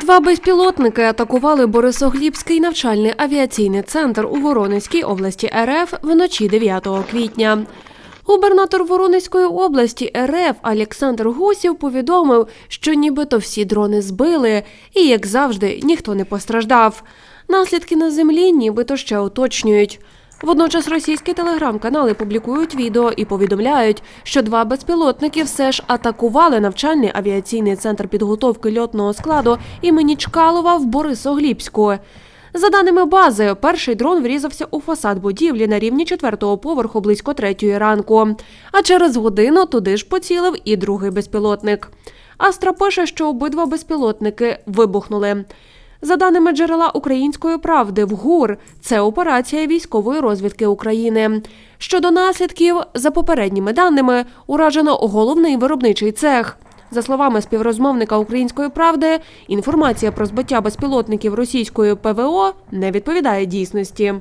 Два безпілотники атакували Борисоглібський навчальний авіаційний центр у Воронезькій області РФ вночі 9 квітня. Губернатор Воронезької області РФ Олександр Гусів повідомив, що нібито всі дрони збили, і, як завжди, ніхто не постраждав. Наслідки на землі нібито ще уточнюють. Водночас російські телеграм-канали публікують відео і повідомляють, що два безпілотники все ж атакували навчальний авіаційний центр підготовки льотного складу імені Чкалова в Борисоглібську. За даними бази, перший дрон врізався у фасад будівлі на рівні четвертого поверху близько третьої ранку. А через годину туди ж поцілив і другий безпілотник. Астра пише, що обидва безпілотники вибухнули. За даними джерела української правди, в ГУР це операція військової розвідки України. Щодо наслідків, за попередніми даними, уражено головний виробничий цех. За словами співрозмовника української правди, інформація про збиття безпілотників російської ПВО не відповідає дійсності.